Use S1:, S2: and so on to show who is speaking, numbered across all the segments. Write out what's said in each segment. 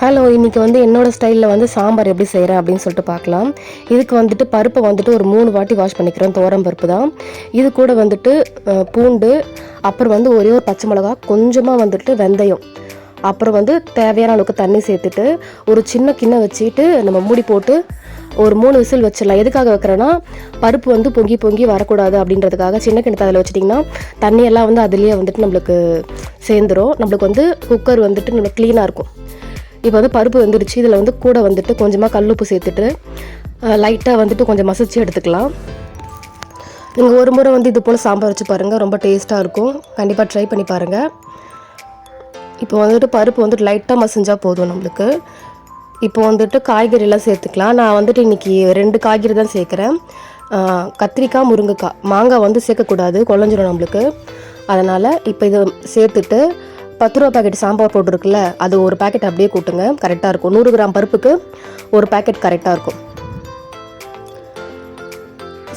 S1: Hello இன்றைக்கி வந்து என்னோடய ஸ்டைலில் வந்து சாம்பார் எப்படி செய்கிறேன் அப்படின்னு சொல்லிட்டு பார்க்கலாம். இதுக்கு வந்துட்டு பருப்பை வந்துட்டு ஒரு மூணு வாட்டி வாஷ் பண்ணிக்கிறேன். தோரம் பருப்பு தான். இது கூட வந்துட்டு பூண்டு அப்புறம் வந்து ஒரே ஒரு பச்சை மிளகா கொஞ்சமாக வந்துட்டு வெந்தயம். அப்புறம் வந்து தேவையான அளவுக்கு தண்ணி சேர்த்துட்டு ஒரு சின்ன கிண்ணம் வச்சுட்டு நம்ம மூடி போட்டு ஒரு மூணு விசில் வச்சிடலாம். எதுக்காக வைக்கிறேன்னா பருப்பு வந்து பொங்கி பொங்கி வரக்கூடாது அப்படின்றதுக்காக சின்ன கிணத்து அதில் வச்சிட்டிங்கன்னா தண்ணியெல்லாம் வந்து அதுலேயே வந்துட்டு நம்மளுக்கு சேர்ந்துடும் நம்மளுக்கு வந்து குக்கர் வந்துட்டு நம்மளுக்கு க்ளீனாக இருக்கும். இப்போ வந்து பருப்பு வந்துடுச்சு. இதில் வந்து கூட வந்துட்டு கொஞ்சமாக கல்லுப்பு சேர்த்துட்டு லைட்டாக வந்துட்டு கொஞ்சம் மசிச்சு எடுத்துக்கலாம். நீங்கள் ஒரு முறை வந்து இது போல் சாம்பார் வச்சு பாருங்கள் ரொம்ப டேஸ்ட்டாக இருக்கும். கண்டிப்பாக ட்ரை பண்ணி பாருங்கள் இப்போ வந்துட்டு பருப்பு வந்துட்டு லைட்டாக மசிஞ்சால் போதும் நம்மளுக்கு. இப்போ வந்துட்டு காய்கறிலாம் சேர்த்துக்கலாம். நான் வந்துட்டு இன்றைக்கி ரெண்டு காய்கறி தான் சேர்க்குறேன். கத்திரிக்காய் முருங்கைக்காய். மாங்காய் வந்து சேர்க்கக்கூடாது குழஞ்சிரும் நம்மளுக்கு. அதனால் இப்போ இதை சேர்த்துட்டு பத்து ரூபா பாக்கெட் சாம்பார் பவுடர் இருக்குல்ல அது ஒரு பாக்கெட் அப்படியே கூட்டுங்க. கரெக்டாக இருக்கும். நூறு கிராம் பருப்புக்கு ஒரு பாக்கெட் கரெக்டாக இருக்கும்.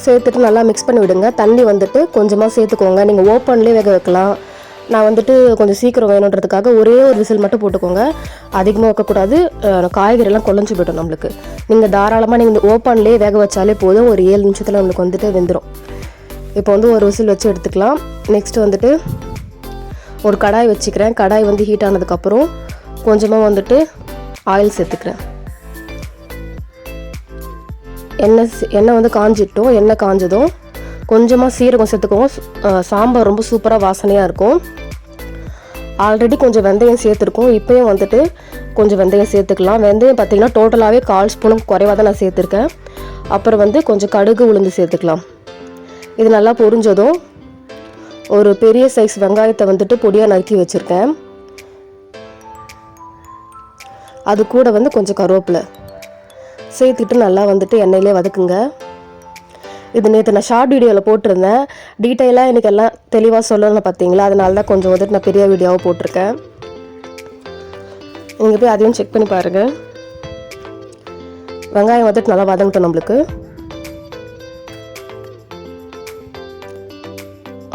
S1: சேர்த்துட்டு நல்லா மிக்ஸ் பண்ணி விடுங்க. தண்ணி வந்துட்டு கொஞ்சமாக சேர்த்துக்கோங்க. நீங்கள் ஓப்பன்லேயே வேக வைக்கலாம். நான் வந்துட்டு கொஞ்சம் சீக்கிரம் வேணுன்றதுக்காக ஒரே ஒரு விசில் மட்டும் போட்டுக்கோங்க. அதிகமாக வைக்கக்கூடாது. காய்கறிலாம் குழஞ்சி போய்டும் நம்மளுக்கு. நீங்கள் தாராளமாக நீங்கள் ஓப்பன்லேயே வேக வச்சாலே போதும். ஒரு ஏழு நிமிஷத்தில் நம்மளுக்கு வந்துட்டு வெந்துடும் இப்போ வந்து ஒரு விசில் வச்சு எடுத்துக்கலாம். நெக்ஸ்ட் வந்துட்டு ஒரு கடாய் வச்சுக்கிறேன். கடாய் வந்து ஹீட் ஆனதுக்கப்புறம் கொஞ்சமாக வந்துட்டு ஆயில் சேர்த்துக்கிறேன். எண்ணெய் எண்ணெய் வந்து காஞ்சிட்டோம். எண்ணெய் காஞ்சதும் கொஞ்சமாக சீரகம் சேர்த்துக்கோங்க சாம்பார் ரொம்ப சூப்பராக வாசனையாக இருக்கும். ஆல்ரெடி கொஞ்சம் வெந்தயம் சேர்த்துருக்கோம். இப்போயும் வந்துட்டு கொஞ்சம் வெந்தயம் சேர்த்துக்கலாம். வெந்தயம் பார்த்தீங்கன்னா டோட்டலாகவே கால் ஸ்பூனும் குறைவாக தான் நான் சேர்த்துருக்கேன். அப்புறம் வந்து கொஞ்சம் கடுகு உளுந்து சேர்த்துக்கலாம். இது நல்லா பொரிஞ்சதும் ஒரு பெரிய சைஸ் வெங்காயத்தை வந்துட்டு பொடியாக நறுக்கி வச்சுருக்கேன். அது கூட வந்து கொஞ்சம் கருவேப்பிலை. சேர்த்துட்டு நல்லா வந்துட்டு எண்ணெயிலே வதக்குங்க. இது நேற்று நான் ஷார்ட் வீடியோவில் போட்டிருந்தேன். டீட்டெயிலாக எனக்கு எல்லாம் தெளிவாக சொல்லணும் பார்த்தீங்களா அதனால தான் கொஞ்சம் வந்துட்டு நான் பெரிய வீடியோவாக போட்டிருக்கேன். நீங்கள் போய் அதையும் செக் பண்ணி பாருங்கள் வெங்காயம் வந்துட்டு நல்லா வதங்கட்டும் நம்மளுக்கு.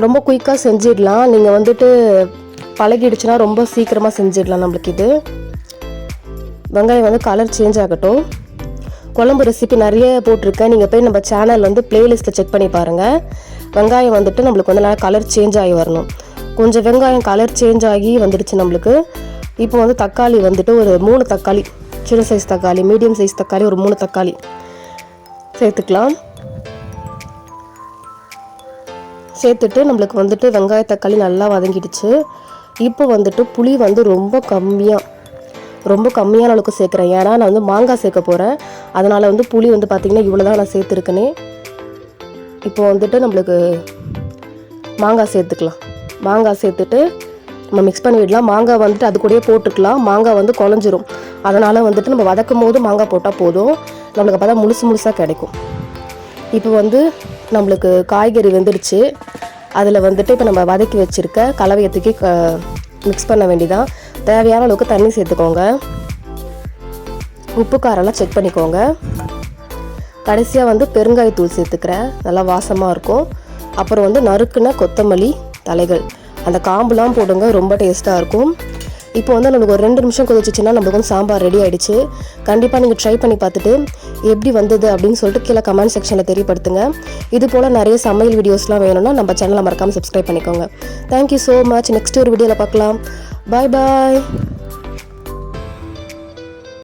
S1: ரொம்ப குயிக்காக செஞ்சிடலாம். நீங்கள் வந்துட்டு பழகிடுச்சுன்னா ரொம்ப சீக்கிரமாக செஞ்சிடலாம் நம்மளுக்கு இது. வெங்காயம் வந்து கலர் சேஞ்ச் ஆகட்டும். குழம்பு ரெசிபி நிறைய போட்டிருக்கேன். நீங்கள் போய் நம்ம சேனல் வந்து பிளேலிஸ்ட்டில் செக் பண்ணி பாருங்கள் வெங்காயம் வந்துட்டு நம்மளுக்கு வந்து நல்லா கலர் சேஞ்ச் ஆகி வரணும். கொஞ்சம் வெங்காயம் கலர் சேஞ்ச் ஆகி வந்துடுச்சு நம்மளுக்கு. இப்போ வந்து தக்காளி வந்துட்டு ஒரு மூணு தக்காளி சின்ன சைஸ் தக்காளி மீடியம் சைஸ் தக்காளி ஒரு மூணு தக்காளி சேர்த்துக்கலாம். சேர்த்துட்டு நம்மளுக்கு வந்துட்டு வெங்காய தக்காளி நல்லா வதங்கிடுச்சு. இப்போ வந்துட்டு புளி வந்து ரொம்ப கம்மியாக ரொம்ப கம்மியான அளவுக்கு சேர்க்குறேன். ஏன்னா நான் வந்து மாங்காய் சேர்க்க போகிறேன் அதனால் வந்து புளி வந்து பார்த்திங்கன்னா இவ்வளோ தான் நான் சேர்த்துருக்கேனே. இப்போ வந்துட்டு நம்மளுக்கு மாங்காய் சேர்த்துக்கலாம். மாங்காய் சேர்த்துட்டு நம்ம மிக்ஸ் பண்ணி விடலாம் மாங்காய் வந்துட்டு அது கூடயே போட்டுக்கலாம். மாங்காய் வந்து குழஞ்சிரும். அதனால் வந்துட்டு நம்ம வதக்கும் போது மாங்காய் போட்டால் போதும். நம்மளுக்கு பார்த்தா முழுசு முழுசாக கிடைக்கும். இப்போ வந்து நம்மளுக்கு காய்கறி வெந்துடுச்சு அதில் வந்துட்டு இப்போ நம்ம வதக்கி வச்சுருக்க கலவையை தூக்கி மிக்ஸ் பண்ண வேண்டிதான் தேவையான அளவுக்கு தண்ணி சேர்த்துக்கோங்க. உப்பு காரெல்லாம் செக் பண்ணிக்கோங்க. கடைசியாக வந்து பெருங்காயத்தூள் சேர்த்துக்கிறேன். நல்லா வாசமாக இருக்கும். அப்புறம் வந்து நறுக்குன கொத்தமல்லி தலைகள். அந்த காம்புலாம் போடுங்க ரொம்ப டேஸ்ட்டாக இருக்கும். இப்போ வந்து நம்மளுக்கு ஒரு ரெண்டு நிமிஷம் கொதிச்சிச்சுன்னா நம்மளுக்கு வந்து சாம்பார் ரெடி ஆயிடுச்சு. கண்டிப்பாக நீங்கள் ட்ரை பண்ணி பார்த்துட்டு எப்படி வந்தது அப்படின்னு சொல்லிட்டு கீழே கமெண்ட் செக்ஷனில் தெரியப்படுத்துங்க. இது போல் நிறைய சமையல் வீடியோஸ்லாம் வேணும்னா நம்ம சேனலை மறக்காமல் சப்ஸ்கிரைப் பண்ணிக்கோங்க. தேங்க்யூ ஸோ மச் நெக்ஸ்ட் ஒரு வீடியோவில் பார்க்கலாம். பாய் பாய்